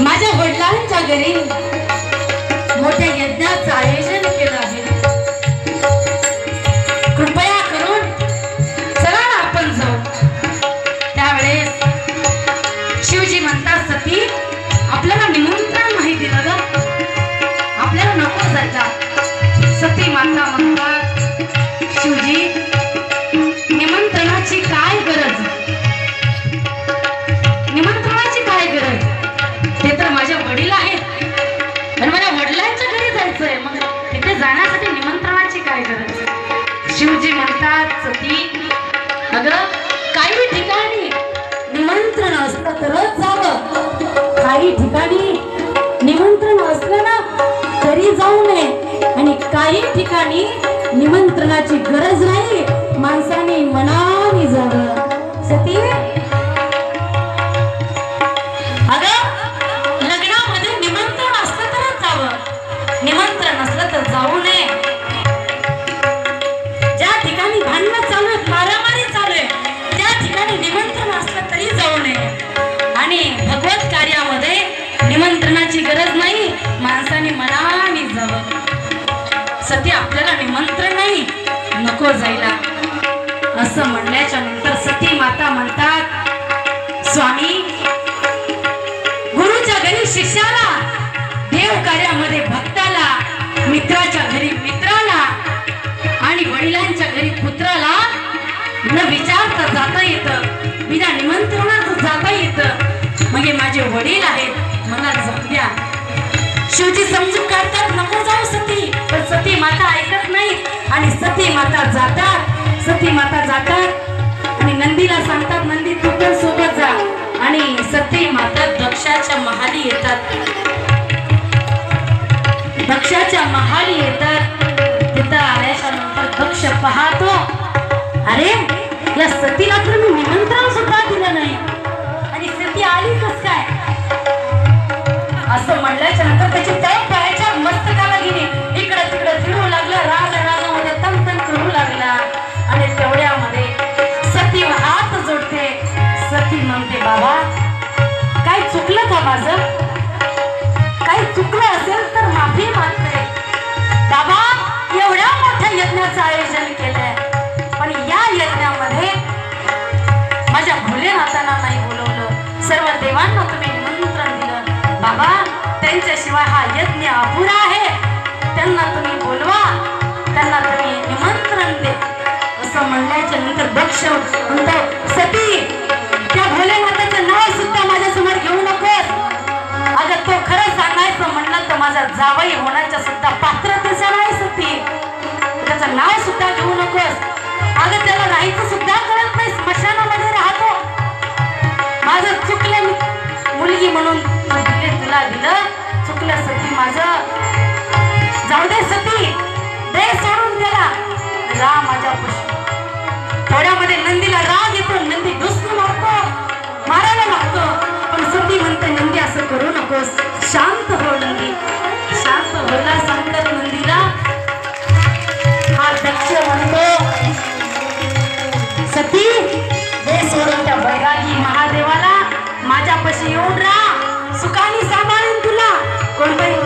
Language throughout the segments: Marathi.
माझ्या वडिलांच्या घरी मोठ्या यज्ञाचा आहे काही ठिकाणी निमंत्रण असलं ना तरी जाऊ नये. आणि काही ठिकाणी निमंत्रणाची गरज नाही माणसाने मनाने जावं. सती देव कार्यामध्ये भक्ताला मित्राच्या घरी मित्राला आणि वडिलांच्या घरी पुत्राला न विचारता जाता येतं. विना निमंत्रणाचं जाता येतं. म्हणजे माझे वडील आहेत मला जाऊ द्या. शिवजी समजून काढतात नको जाऊ सती पण सती माता ऐकत नाहीत. आणि सती माता जातात सती माता जातात. आणि नंदीला सांगतात नंदी तू पण सोबत जा. आणि सती माता दक्षाच्या महाली येतात. नंतर पाहतो. अरे या सतीला तर मी निमंत्रण सुद्धा दिलं नाही. आणि सती आली कस काय? असं म्हणल्याच्या नंतर त्याची तळ पायाच्या मस्तकाला गेली. इकडं तिकडं फिरू लागला राग रागामध्ये तन तन करू लागला. आणि तेवढ्यामध्ये सती हात जोडते. सती म्हणते बाबा काय चुकलं का माझं? काही चुकलं? त्यांच्याशिवाय हा यज्ञ अपुरा आहे. त्यांना तुम्ही बोलवा त्यांना तुम्ही निमंत्रण दे असं म्हणल्याच्या नंतर दक्ष म्हणतो सती त्या भोलेनाथाचं नाव सुद्धा माझ्यासमोर घेऊ नकोस. अगं तो खरं सांगायचं म्हणलं तर माझा जावई होण्याच्या सुद्धा पात्रतेचा नाही सती. त्याचं नाव सुद्धा घेऊ नकोस. अगं त्याला राहायचं सुद्धा कळत नाही स्मशानामध्ये राहतो. माझं चुकलं मी मुलगी म्हणून तुला दिलं. ऐकलं सती माझं जाऊ दे सती दे सोडून त्याला. राम माझ्या पुष्प थोड्यामध्ये नंदीला राग येतो नंदी दुसरी मारतो मारायला लागतो. पण सती म्हणते नंदी असं करू नकोस. शांत हो नंदी. शांत होला सांगतात नंदीला. हा दक्ष म्हणतो. सती दे सोडून त्या बैरागी महादेवाला. माझ्यापाशी येऊन राहा. Amen.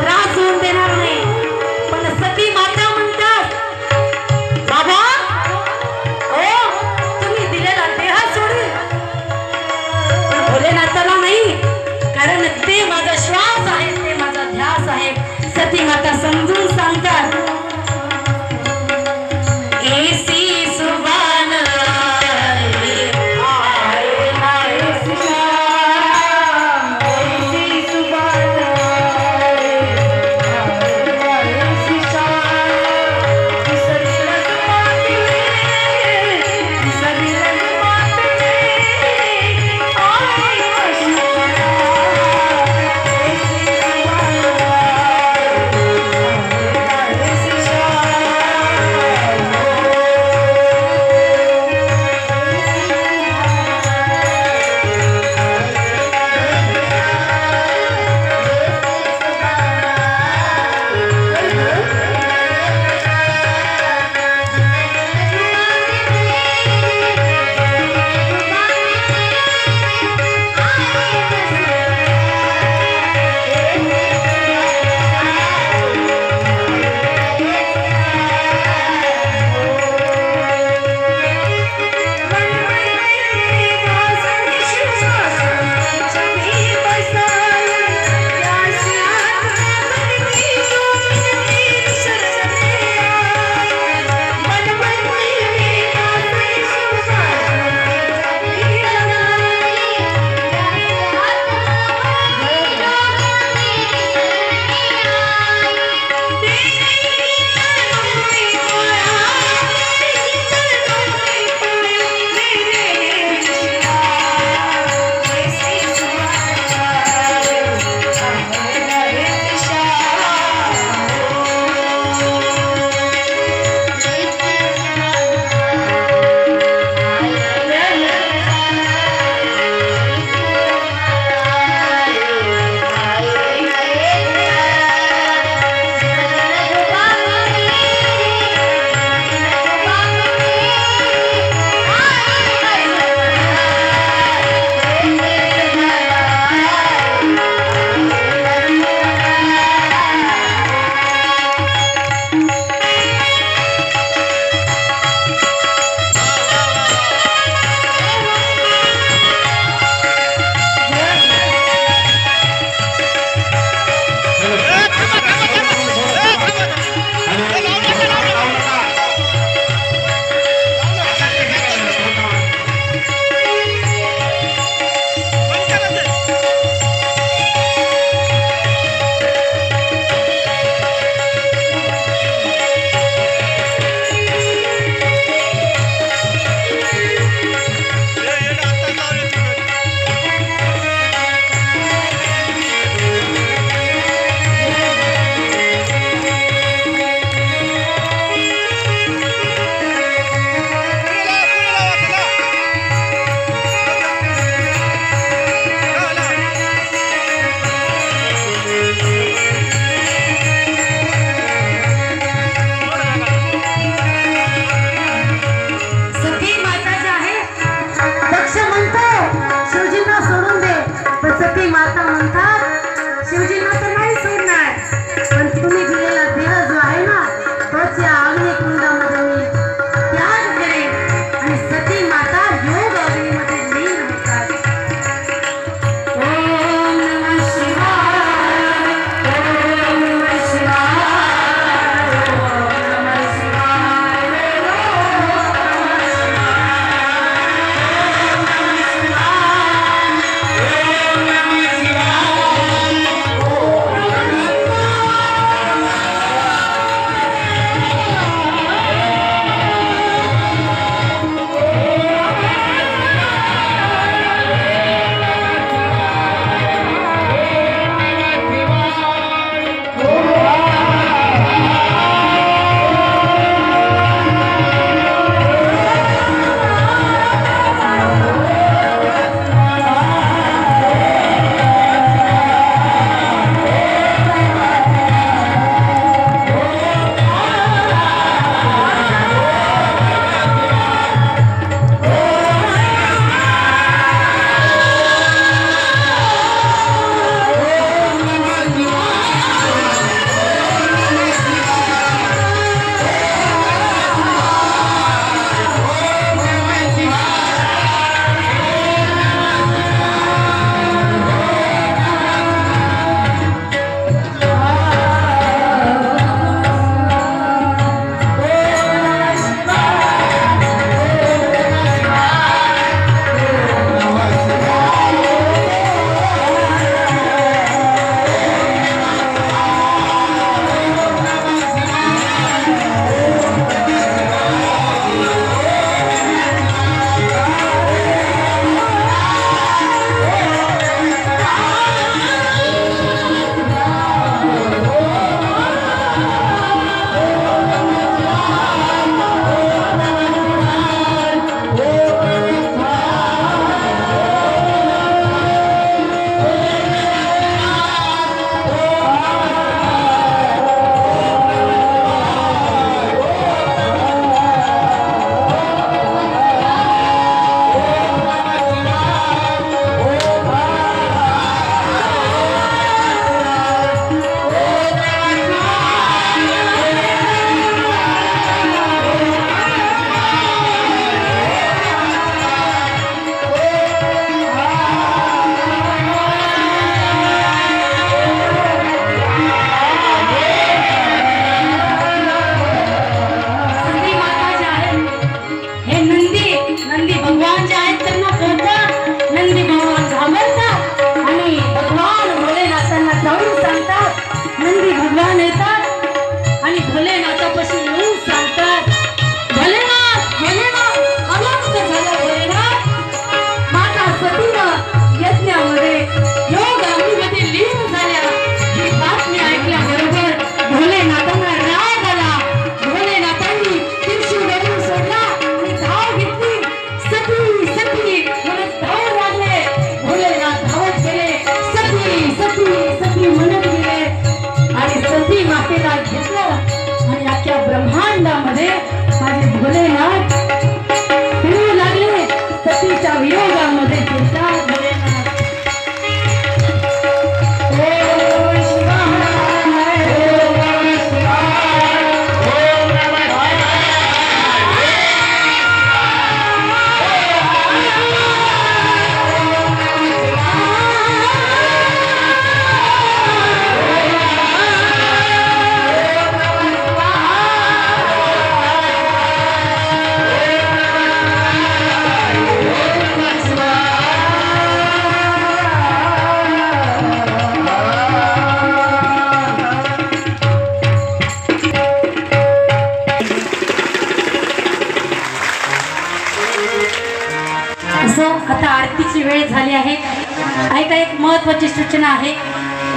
एक महत्वाची सूचना आहे.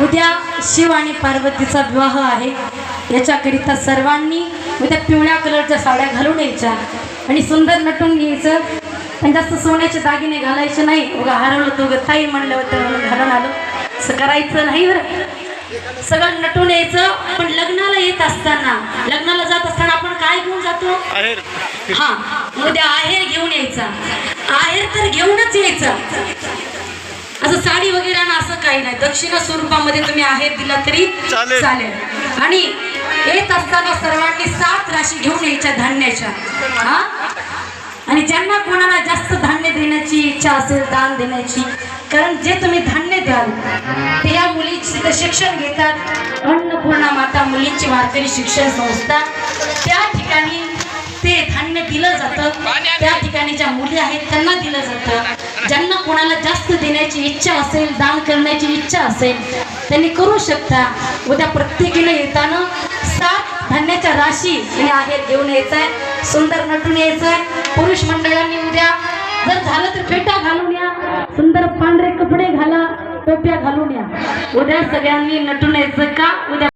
उद्या शिव आणि पार्वतीचा विवाह आहे. याच्याकरिता सर्वांनी उद्या पिवळ्या कलरच्या साड्या घालून यायच्या. आणि सुंदर नटून घ्यायचं. आणि जास्त सोन्याचे दागिने घालायचे नाही. उगा हरवलं तो ताई म्हणलं होतं म्हणून घालून आलो. असं करायचं नाही बरं. सगळं नटून यायचं. पण लग्नाला येत असताना लग्नाला जात असताना आपण काय घेऊन जातो? हा. उद्या आहेर घेऊन यायचा. आहेर तर घेऊनच यायचा. असं साडी वगैरे ना असं काही नाही. दक्षिणा स्वरूपामध्ये तुम्ही आहेर दिला तरी चालेल. आणि येत असताना सर्वांनी सात राशी घेऊन यायच्या धान्याच्या. हा? आणि ज्यांना कोणाला जास्त धान्य देण्याची इच्छा असेल दान देण्याची कारण जे तुम्ही धान्य द्याल ते या मुलीची शिक्षण घेतात. अन्नपूर्णा माता मुलींची वारकरी शिक्षण संस्था. त्या ठिकाणी ते धान्य दिलं जातं. त्या ठिकाणी ज्या मुली आहेत त्यांना दिलं जातं. ज्यांना कोणाला जास्त देण्याची इच्छा असेल दान करण्याची इच्छा असेल त्यांनी करू शकता. उद्या प्रत्येकीने येताना सात धान्याच्या राशी आणि आहेत घेऊन यायचं आहे सुंदर नटून यायचं आहे पुरुष मंडळांनी उद्या जर झालं तर फेटा घालून या. सुंदर पांढरे कपडे घाला टोप्या घालून या. उद्या सगळ्यांनी नटून यायचं का? उद्या